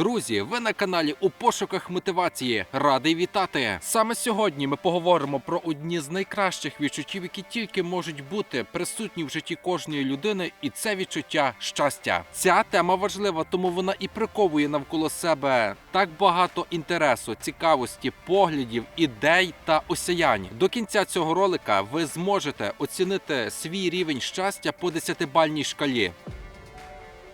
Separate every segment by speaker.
Speaker 1: Друзі, ви на каналі у пошуках мотивації. Радий вітати! Саме сьогодні ми поговоримо про одні з найкращих відчуттів, які тільки можуть бути присутні в житті кожної людини, і це відчуття щастя. Ця тема важлива, тому вона і приковує навколо себе так багато інтересу, цікавості, поглядів, ідей та осяянь. До кінця цього ролика ви зможете оцінити свій рівень щастя по 10-бальній шкалі.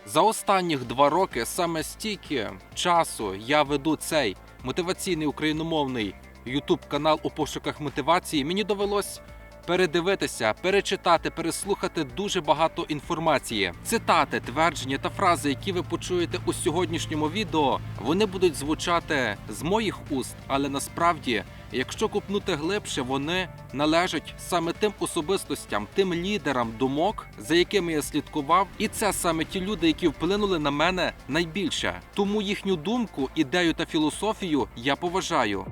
Speaker 1: За останніх два роки саме стільки часу я веду цей мотиваційний україномовний YouTube канал у пошуках мотивації. Мені довелось передивитися, перечитати, переслухати дуже багато інформації. Цитати, твердження та фрази, які ви почуєте у сьогоднішньому відео, вони будуть звучати з моїх уст, але насправді, якщо купнути глибше, вони належать саме тим особистостям, тим лідерам думок, за якими я слідкував, і це саме ті люди, які вплинули на мене найбільше. Тому їхню думку, ідею та філософію я поважаю.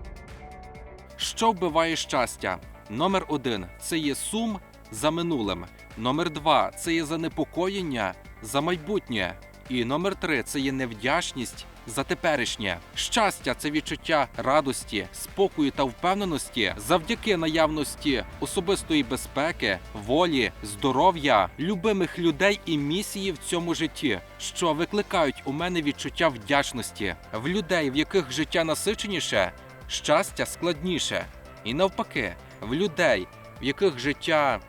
Speaker 1: Що вбиває щастя? Номер один це є сум за минулим. Номер два це є занепокоєння за майбутнє. І номер три це є невдячність за теперішнє. Щастя це відчуття радості, спокою та впевненості завдяки наявності особистої безпеки, волі, здоров'я, любимих людей і місії в цьому житті, що викликають у мене відчуття вдячності. В людей, в яких життя насиченіше, щастя складніше. І навпаки, в людей, в яких життя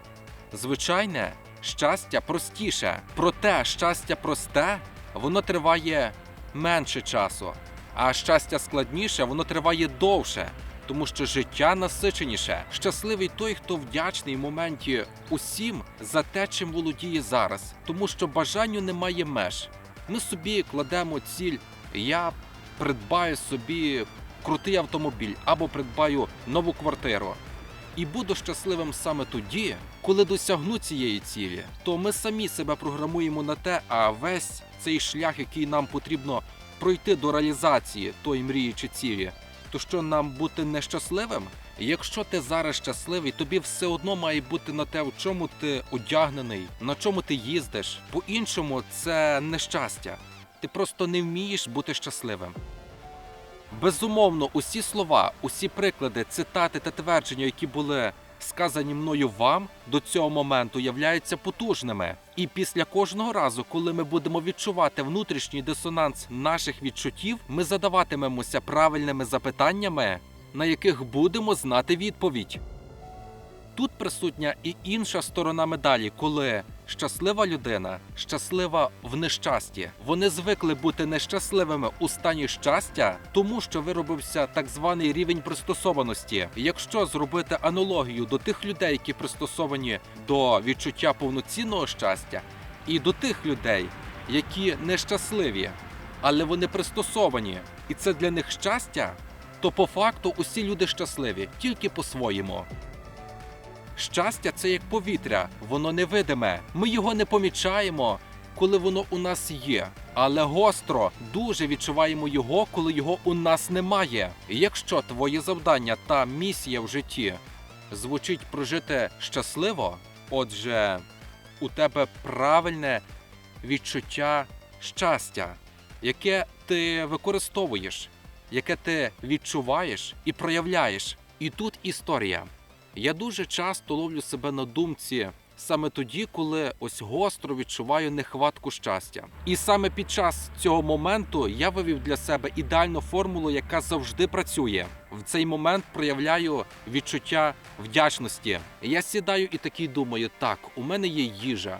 Speaker 1: звичайне, щастя простіше. Проте щастя просте, воно триває менше часу, а щастя складніше, воно триває довше. Тому що життя насиченіше. Щасливий той, хто вдячний в моменті усім за те, чим володіє зараз, тому що бажанню немає меж. Ми собі кладемо ціль. Я придбаю собі крутий автомобіль або придбаю нову квартиру. І буду щасливим саме тоді, коли досягну цієї цілі, то ми самі себе програмуємо на те, а весь цей шлях, який нам потрібно пройти до реалізації тої мрії чи цілі, то що нам бути нещасливим? Якщо ти зараз щасливий, тобі все одно має бути на те, в чому ти одягнений, на чому ти їздиш. По-іншому це нещастя. Ти просто не вмієш бути щасливим. Безумовно, усі слова, усі приклади, цитати та твердження, які були сказані мною вам до цього моменту, являються потужними. І після кожного разу, коли ми будемо відчувати внутрішній дисонанс наших відчуттів, ми задаватимемося правильними запитаннями, на яких будемо знати відповідь. Тут присутня і інша сторона медалі, коли щаслива людина щаслива в нещасті. Вони звикли бути нещасливими у стані щастя, тому що виробився так званий рівень пристосованості. Якщо зробити аналогію до тих людей, які пристосовані до відчуття повноцінного щастя, і до тих людей, які нещасливі, але вони пристосовані, і це для них щастя, то по факту усі люди щасливі, тільки по-своєму. Щастя це як повітря, воно невидиме. Ми його не помічаємо, коли воно у нас є. Але гостро дуже відчуваємо його, коли його у нас немає. І якщо твоє завдання та місія в житті звучить прожити щасливо, отже, у тебе правильне відчуття щастя, яке ти використовуєш, яке ти відчуваєш і проявляєш. І тут історія. Я дуже часто ловлю себе на думці саме тоді, коли ось гостро відчуваю нехватку щастя. І саме під час цього моменту я вивів для себе ідеальну формулу, яка завжди працює. В цей момент проявляю відчуття вдячності. Я сідаю і такий думаю: так, у мене є їжа,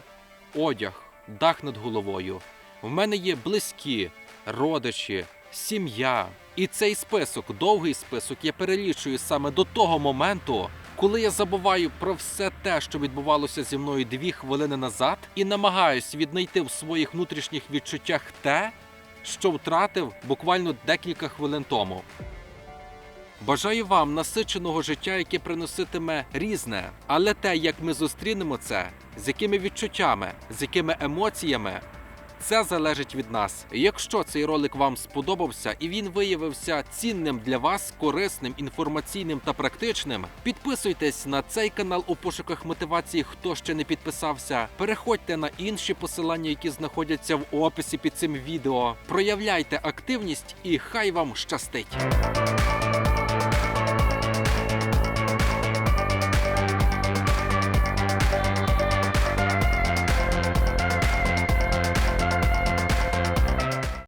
Speaker 1: одяг, дах над головою. В мене є близькі, родичі, сім'я. І цей список, довгий список, я перелічую саме до того моменту, коли я забуваю про все те, що відбувалося зі мною дві хвилини назад, і намагаюсь віднайти в своїх внутрішніх відчуттях те, що втратив буквально декілька хвилин тому. Бажаю вам насиченого життя, яке приноситиме різне, але те, як ми зустрінемо це, з якими відчуттями, з якими емоціями, Це залежить від нас. Якщо цей ролик вам сподобався і він виявився цінним для вас, корисним, інформаційним та практичним, підписуйтесь на цей канал у пошуках мотивації, хто ще не підписався. Переходьте на інші посилання, які знаходяться в описі під цим відео. Проявляйте активність і хай вам щастить!